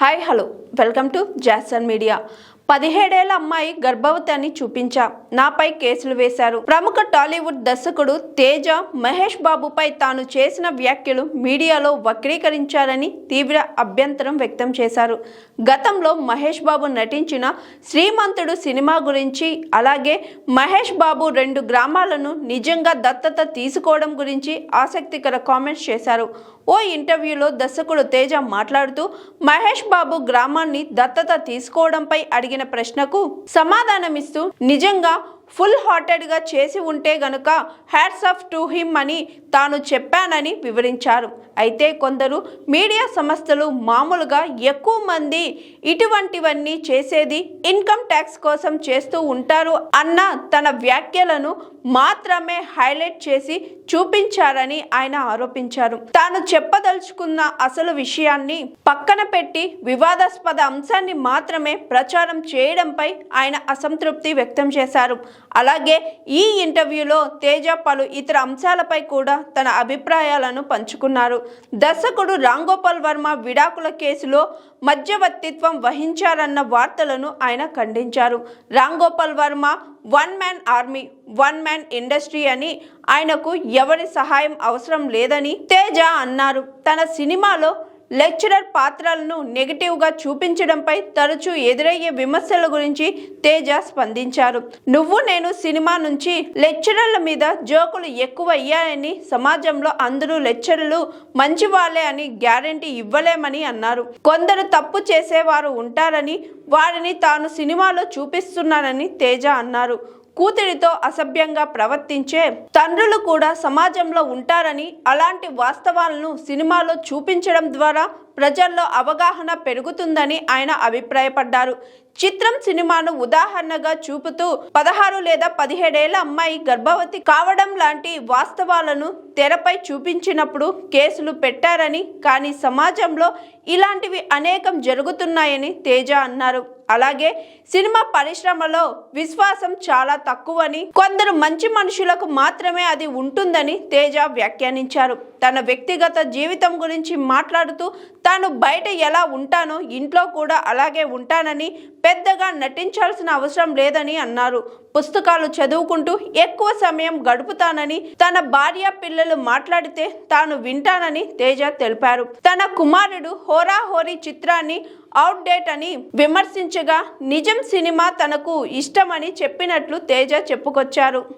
Hi hello welcome to Jason media పదిహేడేళ్ళ అమ్మాయి గర్భవతి అని చూపించా. నాపై కేసులు వేశారు. ప్రముఖ టాలీవుడ్ దర్శకుడు తేజ మహేష్ బాబుపై తాను చేసిన వ్యాఖ్యలు మీడియాలో వక్రీకరించారని తీవ్ర అభ్యంతరం వ్యక్తం చేశారు. గతంలో మహేష్ బాబు నటించిన శ్రీమంతుడు సినిమా గురించి అలాగే మహేష్ బాబు రెండు గ్రామాలను నిజంగా దత్తత తీసుకోవడం గురించి ఆసక్తికర కామెంట్స్ చేశారు. ఓ ఇంటర్వ్యూలో దర్శకుడు తేజ మాట్లాడుతూ మహేష్ బాబు గ్రామాన్ని దత్తత తీసుకోవడంపై అడిగిన ప్రశ్నకు సమాధానమిస్తూ నిజంగా ఫుల్ హార్టెడ్గా చేసి ఉంటే గనుక హ్యాట్స్ ఆఫ్ టు హిమ్ అని తాను చెప్పానని వివరించారు. అయితే కొందరు మీడియా సంస్థలు మామూలుగా ఎక్కువ మంది ఇటువంటివన్నీ చేసేది ఇన్కమ్ ట్యాక్స్ కోసం చేస్తూ ఉంటారు అన్న తన వ్యాఖ్యలను మాత్రమే హైలైట్ చేసి చూపించారని ఆయన ఆరోపించారు. తాను చెప్పదలుచుకున్న అసలు విషయాన్ని పక్కన పెట్టి వివాదాస్పద అంశాన్ని మాత్రమే ప్రచారం చేయడంపై ఆయన అసంతృప్తి వ్యక్తం చేశారు. అలాగే ఈ ఇంటర్వ్యూలో తేజ పలు ఇతర అంశాలపై కూడా తన అభిప్రాయాలను పంచుకున్నారు. దర్శకుడు రాంగోపాల్ వర్మ విడాకుల కేసులో మధ్యవర్తిత్వం వహించారన్న వార్తలను ఆయన ఖండించారు. Ramgopal Varma one man army one man industry అని ఆయనకు ఎవరి సహాయం అవసరం లేదని తేజ అన్నారు. తన సినిమాలో లెక్చరర్ పాత్రలను నెగిటివ్గా చూపించడంపై తరచూ ఎదురయ్యే విమర్శల గురించి తేజ స్పందించారు. నువ్వు నేను సినిమా నుంచి లెక్చరర్ల మీద జోకులు ఎక్కువ అయ్యాయని సమాజంలో అందరూ లెక్చరర్లు మంచి వాళ్ళే అని గ్యారంటీ ఇవ్వలేమని అన్నారు. కొందరు తప్పు చేసేవారు ఉంటారని వారిని తాను సినిమాలో చూపిస్తున్నానని తేజ అన్నారు. కూతురితో అసభ్యంగా ప్రవర్తించే తండ్రులు కూడా సమాజంలో ఉంటారని అలాంటి వాస్తవాలను సినిమాలో చూపించడం ద్వారా ప్రజల్లో అవగాహన పెరుగుతుందని ఆయన అభిప్రాయపడ్డారు. చిత్రం సినిమాను ఉదాహరణగా చూపుతూ పదహారు లేదా పదిహేడేళ్ళ అమ్మాయి గర్భవతి కావడం లాంటి వాస్తవాలను తెరపై చూపించినప్పుడు కేసులు పెట్టారని కానీ సమాజంలో ఇలాంటివి అనేకం జరుగుతున్నాయని తేజ అన్నారు. అలాగే సినిమా పరిశ్రమలో విశ్వాసం చాలా తక్కువని కొందరు మంచి మనుషులకు మాత్రమే అది ఉంటుందని తేజ వ్యాఖ్యానించారు. తన వ్యక్తిగత జీవితం గురించి మాట్లాడుతూ తాను బయట ఎలా ఉంటానో ఇంట్లో కూడా అలాగే ఉంటానని పెద్దగా నటించాల్సిన అవసరం లేదని అన్నారు. పుస్తకాలు చదువుకుంటూ ఎక్కువ సమయం గడుపుతానని తన భార్య పిల్లలు మాట్లాడితే తాను వింటానని తేజ తెలిపారు. తన కుమారుడు హోరాహోరీ చిత్రాన్ని అవుట్డేట్ అని విమర్శించగా నిజం సినిమా తనకు ఇష్టమని చెప్పినట్లు తేజ చెప్పుకొచ్చారు.